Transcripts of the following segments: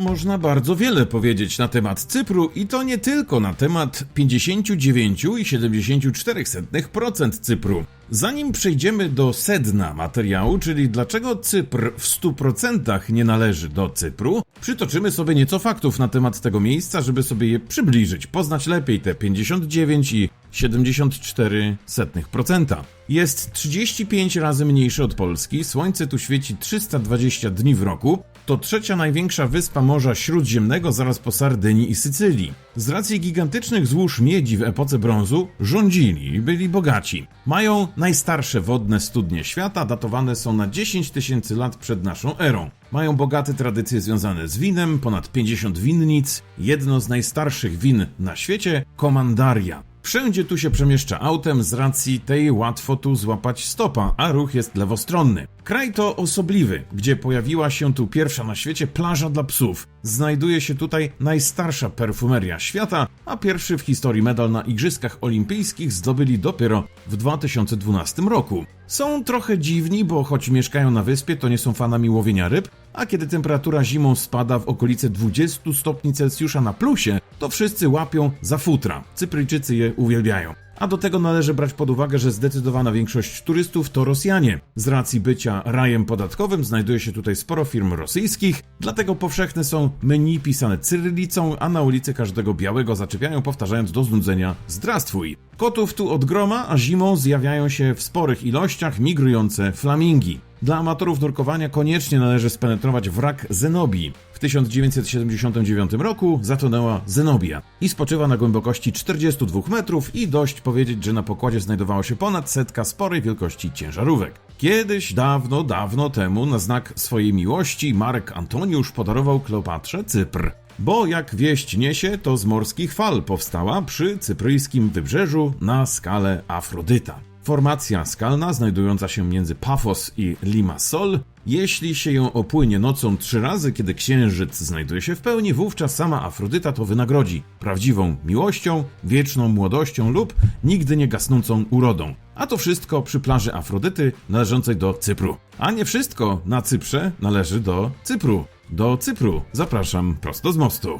Można bardzo wiele powiedzieć na temat Cypru i to nie tylko na temat 59,74% Cypru. Zanim przejdziemy do sedna materiału, czyli dlaczego Cypr w 100% nie należy do Cypru, przytoczymy sobie nieco faktów na temat tego miejsca, żeby sobie je przybliżyć, poznać lepiej te 59 i 74%. Jest 35 razy mniejszy od Polski, słońce tu świeci 320 dni w roku, to trzecia największa wyspa Morza Śródziemnego zaraz po Sardynii i Sycylii. Z racji gigantycznych złóż miedzi w epoce brązu rządzili i byli bogaci. Mają najstarsze wodne studnie świata, datowane są na 10 tysięcy lat przed naszą erą. Mają bogate tradycje związane z winem, ponad 50 winnic, jedno z najstarszych win na świecie, Komandaria. Wszędzie tu się przemieszcza autem, z racji tej łatwo tu złapać stopa, a ruch jest lewostronny. Kraj to osobliwy, gdzie pojawiła się tu pierwsza na świecie plaża dla psów. Znajduje się tutaj najstarsza perfumeria świata, a pierwszy w historii medal na Igrzyskach Olimpijskich zdobyli dopiero w 2012 roku. Są trochę dziwni, bo choć mieszkają na wyspie, to nie są fanami łowienia ryb, a kiedy temperatura zimą spada w okolice 20 stopni Celsjusza na plusie, to wszyscy łapią za futra. Cypryjczycy je uwielbiają. A do tego należy brać pod uwagę, że zdecydowana większość turystów to Rosjanie. Z racji bycia rajem podatkowym znajduje się tutaj sporo firm rosyjskich, dlatego powszechne są menu pisane cyrylicą, a na ulicy każdego białego zaczepiają powtarzając do znudzenia Zdrastwój. Kotów tu od groma, a zimą zjawiają się w sporych ilościach migrujące flamingi. Dla amatorów nurkowania koniecznie należy spenetrować wrak Zenobii. W 1979 roku zatonęła Zenobia i spoczywa na głębokości 42 metrów i dość powiedzieć, że na pokładzie znajdowało się ponad setka sporej wielkości ciężarówek. Kiedyś, dawno, dawno temu, na znak swojej miłości, Marek Antoniusz podarował Kleopatrze Cypr. Bo jak wieść niesie, to z morskich fal powstała przy cypryjskim wybrzeżu na skalę Afrodyta. Formacja skalna, znajdująca się między Pafos i Limassol, jeśli się ją opłynie nocą trzy razy, kiedy księżyc znajduje się w pełni, wówczas sama Afrodyta to wynagrodzi prawdziwą miłością, wieczną młodością lub nigdy nie gasnącą urodą. A to wszystko przy plaży Afrodyty należącej do Cypru. A nie wszystko na Cyprze należy do Cypru. Do Cypru zapraszam prosto z mostu.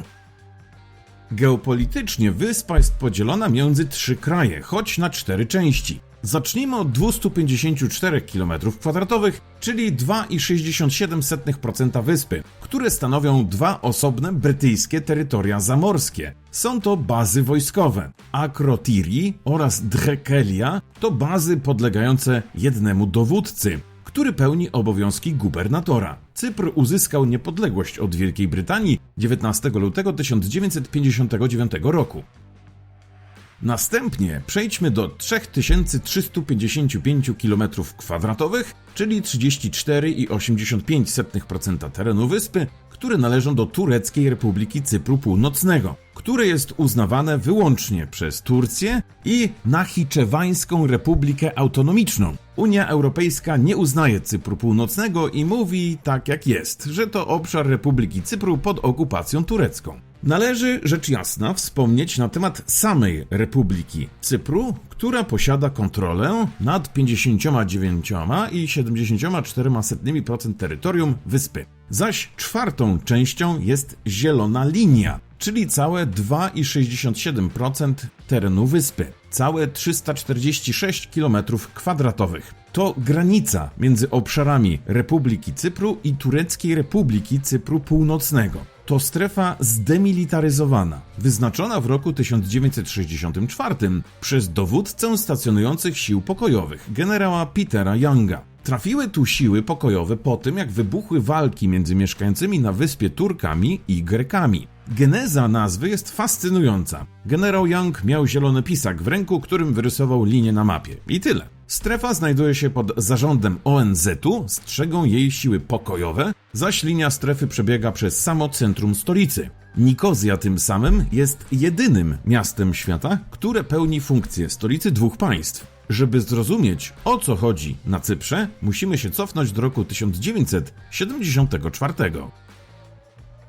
Geopolitycznie wyspa jest podzielona między trzy kraje, choć na cztery części. Zacznijmy od 254 km2, czyli 2,67% wyspy, które stanowią dwa osobne brytyjskie terytoria zamorskie. Są to bazy wojskowe. Akrotiri oraz Drekelia to bazy podlegające jednemu dowódcy, który pełni obowiązki gubernatora. Cypr uzyskał niepodległość od Wielkiej Brytanii 19 lutego 1959 roku. Następnie przejdźmy do 3355 km2, czyli 34,85% terenu wyspy, które należą do Tureckiej Republiki Cypru Północnego, które jest uznawane wyłącznie przez Turcję i Nachiczewańską Republikę Autonomiczną. Unia Europejska nie uznaje Cypru Północnego i mówi tak jak jest, że to obszar Republiki Cypru pod okupacją turecką. Należy rzecz jasna wspomnieć na temat samej Republiki Cypru, która posiada kontrolę nad 59,74% terytorium wyspy. Zaś czwartą częścią jest Zielona Linia, czyli całe 2,67% terenu wyspy, całe 346 km2. To granica między obszarami Republiki Cypru i Tureckiej Republiki Cypru Północnego to strefa zdemilitaryzowana, wyznaczona w roku 1964 przez dowódcę stacjonujących sił pokojowych, generała Petera Younga. Trafiły tu siły pokojowe po tym, jak wybuchły walki między mieszkającymi na wyspie Turkami i Grekami. Geneza nazwy jest fascynująca. Generał Young miał zielony pisak w ręku, którym wyrysował linię na mapie. I tyle. Strefa znajduje się pod zarządem ONZ-u, strzegą jej siły pokojowe, zaś linia strefy przebiega przez samo centrum stolicy. Nikozja tym samym jest jedynym miastem świata, które pełni funkcję stolicy dwóch państw. Żeby zrozumieć o co chodzi na Cyprze, musimy się cofnąć do roku 1974.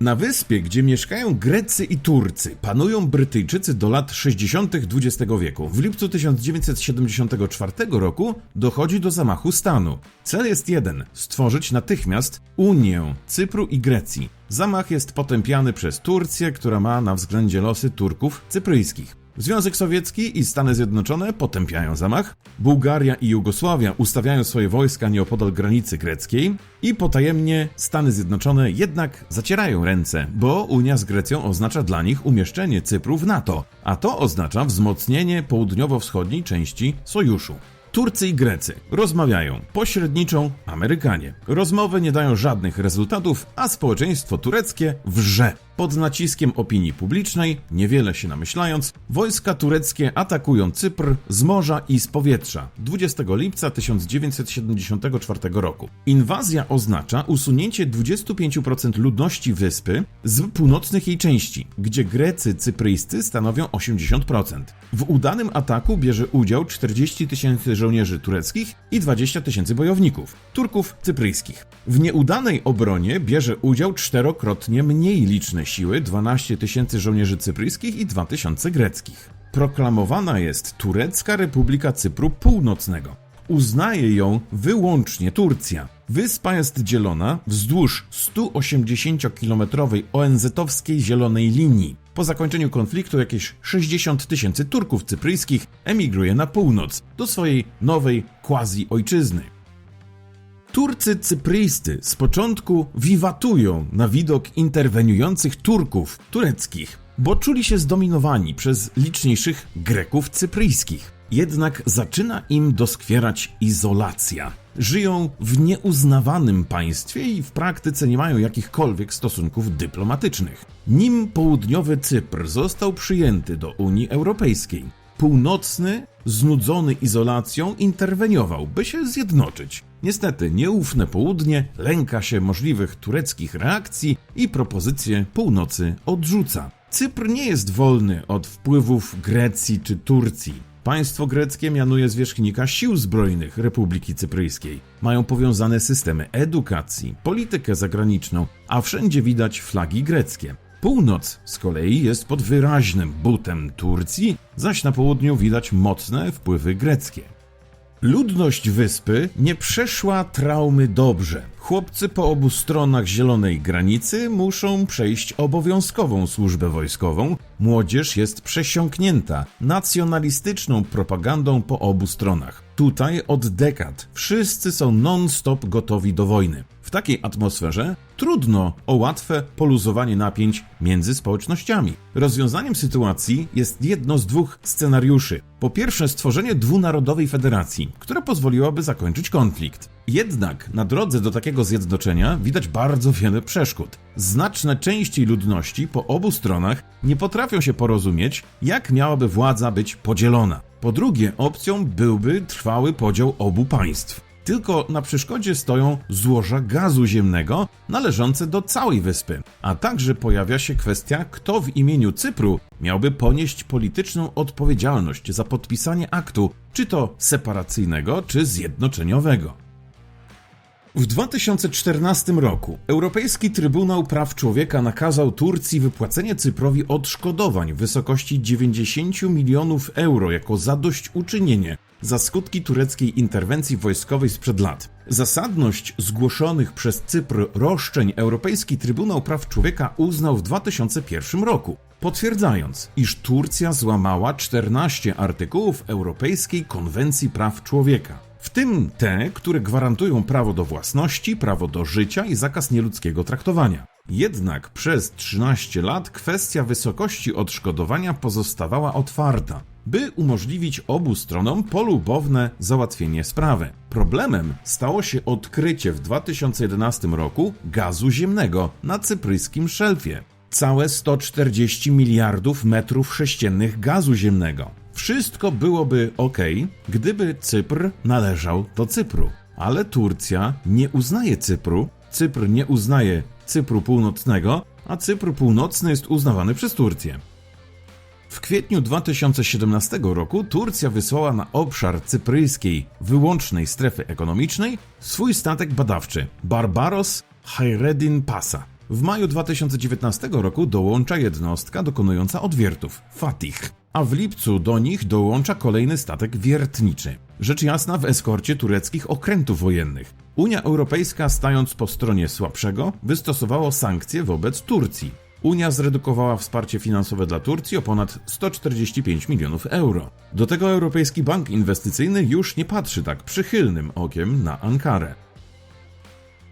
Na wyspie, gdzie mieszkają Grecy i Turcy, panują Brytyjczycy do lat 60. XX wieku. W lipcu 1974 roku dochodzi do zamachu stanu. Cel jest jeden: stworzyć natychmiast Unię Cypru i Grecji. Zamach jest potępiany przez Turcję, która ma na względzie losy Turków cypryjskich. Związek Sowiecki i Stany Zjednoczone potępiają zamach, Bułgaria i Jugosławia ustawiają swoje wojska nieopodal granicy greckiej i potajemnie Stany Zjednoczone jednak zacierają ręce, bo Unia z Grecją oznacza dla nich umieszczenie Cypru w NATO, a to oznacza wzmocnienie południowo-wschodniej części sojuszu. Turcy i Grecy rozmawiają, pośredniczą Amerykanie. Rozmowy nie dają żadnych rezultatów, a społeczeństwo tureckie wrze. Pod naciskiem opinii publicznej, niewiele się namyślając, wojska tureckie atakują Cypr z morza i z powietrza 20 lipca 1974 roku. Inwazja oznacza usunięcie 25% ludności wyspy z północnych jej części, gdzie Grecy cypryjscy stanowią 80%. W udanym ataku bierze udział 40 tysięcy żołnierzy tureckich i 20 tysięcy bojowników, Turków cypryjskich. W nieudanej obronie bierze udział czterokrotnie mniej liczne siły 12 tysięcy żołnierzy cypryjskich i 2 tysiące greckich. Proklamowana jest Turecka Republika Cypru Północnego. Uznaje ją wyłącznie Turcja. Wyspa jest dzielona wzdłuż 180-kilometrowej ONZ-owskiej zielonej linii. Po zakończeniu konfliktu jakieś 60 tysięcy Turków cypryjskich emigruje na północ, do swojej nowej quasi-ojczyzny. Turcy cypryjscy z początku wiwatują na widok interweniujących Turków tureckich, bo czuli się zdominowani przez liczniejszych Greków cypryjskich. Jednak zaczyna im doskwierać izolacja. Żyją w nieuznawanym państwie i w praktyce nie mają jakichkolwiek stosunków dyplomatycznych. Nim południowy Cypr został przyjęty do Unii Europejskiej, północny, znudzony izolacją, interweniował, by się zjednoczyć. Niestety, nieufne południe lęka się możliwych tureckich reakcji i propozycje północy odrzuca. Cypr nie jest wolny od wpływów Grecji czy Turcji. Państwo greckie mianuje zwierzchnika sił zbrojnych Republiki Cypryjskiej. Mają powiązane systemy edukacji, politykę zagraniczną, a wszędzie widać flagi greckie. Północ z kolei jest pod wyraźnym butem Turcji, zaś na południu widać mocne wpływy greckie. Ludność wyspy nie przeszła traumy dobrze. Chłopcy po obu stronach zielonej granicy muszą przejść obowiązkową służbę wojskową. Młodzież jest przesiąknięta nacjonalistyczną propagandą po obu stronach. Tutaj od dekad wszyscy są non-stop gotowi do wojny. W takiej atmosferze trudno o łatwe poluzowanie napięć między społecznościami. Rozwiązaniem sytuacji jest jedno z dwóch scenariuszy. Po pierwsze, stworzenie dwunarodowej federacji, która pozwoliłaby zakończyć konflikt. Jednak na drodze do takiego zjednoczenia widać bardzo wiele przeszkód. Znaczne części ludności po obu stronach nie potrafią się porozumieć, jak miałaby władza być podzielona. Po drugie, opcją byłby trwały podział obu państw. Tylko na przeszkodzie stoją złoża gazu ziemnego należące do całej wyspy, a także pojawia się kwestia, kto w imieniu Cypru miałby ponieść polityczną odpowiedzialność za podpisanie aktu, czy to separacyjnego, czy zjednoczeniowego. W 2014 roku Europejski Trybunał Praw Człowieka nakazał Turcji wypłacenie Cyprowi odszkodowań w wysokości 90 milionów euro jako zadośćuczynienie za skutki tureckiej interwencji wojskowej sprzed lat. Zasadność zgłoszonych przez Cypr roszczeń Europejski Trybunał Praw Człowieka uznał w 2001 roku, potwierdzając, iż Turcja złamała 14 artykułów Europejskiej Konwencji Praw Człowieka w tym te, które gwarantują prawo do własności, prawo do życia i zakaz nieludzkiego traktowania. Jednak przez 13 lat kwestia wysokości odszkodowania pozostawała otwarta, by umożliwić obu stronom polubowne załatwienie sprawy. Problemem stało się odkrycie w 2011 roku gazu ziemnego na cypryjskim szelfie. Całe 140 miliardów metrów sześciennych gazu ziemnego. Wszystko byłoby ok, gdyby Cypr należał do Cypru. Ale Turcja nie uznaje Cypru, Cypr nie uznaje Cypru Północnego, a Cypr Północny jest uznawany przez Turcję. W kwietniu 2017 roku Turcja wysłała na obszar cypryjskiej wyłącznej strefy ekonomicznej swój statek badawczy Barbaros Hayreddin Pasa. W maju 2019 roku dołącza jednostka dokonująca odwiertów Fatih, a w lipcu do nich dołącza kolejny statek wiertniczy. Rzecz jasna w eskorcie tureckich okrętów wojennych. Unia Europejska, stając po stronie słabszego, wystosowało sankcje wobec Turcji. Unia zredukowała wsparcie finansowe dla Turcji o ponad 145 milionów euro. Do tego Europejski Bank Inwestycyjny już nie patrzy tak przychylnym okiem na Ankarę.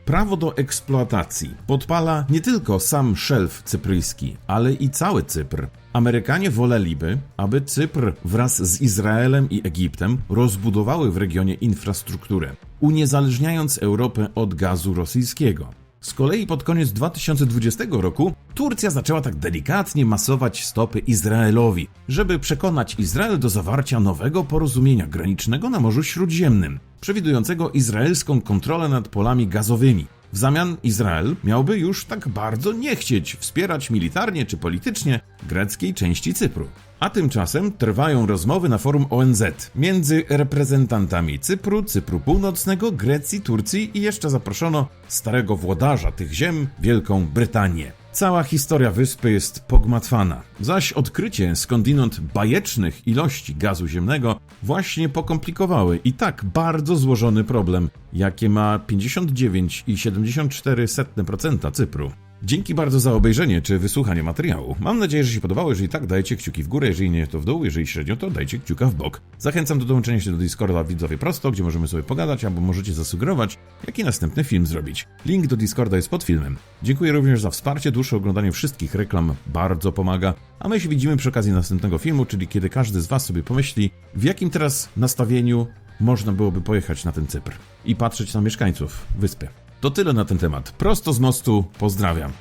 Prawo do eksploatacji podpala nie tylko sam szelf cypryjski, ale i cały Cypr. Amerykanie woleliby, aby Cypr wraz z Izraelem i Egiptem rozbudowały w regionie infrastrukturę, uniezależniając Europę od gazu rosyjskiego. Z kolei pod koniec 2020 roku Turcja zaczęła tak delikatnie masować stopy Izraelowi, żeby przekonać Izrael do zawarcia nowego porozumienia granicznego na Morzu Śródziemnym, przewidującego izraelską kontrolę nad polami gazowymi. W zamian Izrael miałby już tak bardzo nie chcieć wspierać militarnie czy politycznie greckiej części Cypru. A tymczasem trwają rozmowy na forum ONZ między reprezentantami Cypru, Cypru Północnego, Grecji, Turcji i jeszcze zaproszono starego włodarza tych ziem, Wielką Brytanię. Cała historia wyspy jest pogmatwana, zaś odkrycie skądinąd bajecznych ilości gazu ziemnego właśnie pokomplikowały i tak bardzo złożony problem, jakie ma 59,74% Cypru. Dzięki bardzo za obejrzenie czy wysłuchanie materiału. Mam nadzieję, że się podobało. Jeżeli tak, dajcie kciuki w górę, jeżeli nie, to w dół, jeżeli średnio, to dajcie kciuka w bok. Zachęcam do dołączenia się do Discorda widzowie prosto, gdzie możemy sobie pogadać, albo możecie zasugerować, jaki następny film zrobić. Link do Discorda jest pod filmem. Dziękuję również za wsparcie, dłuższe oglądanie wszystkich reklam bardzo pomaga, a my się widzimy przy okazji następnego filmu, czyli kiedy każdy z Was sobie pomyśli, w jakim teraz nastawieniu można byłoby pojechać na ten Cypr i patrzeć na mieszkańców wyspy. To tyle na ten temat. Prosto z mostu, pozdrawiam.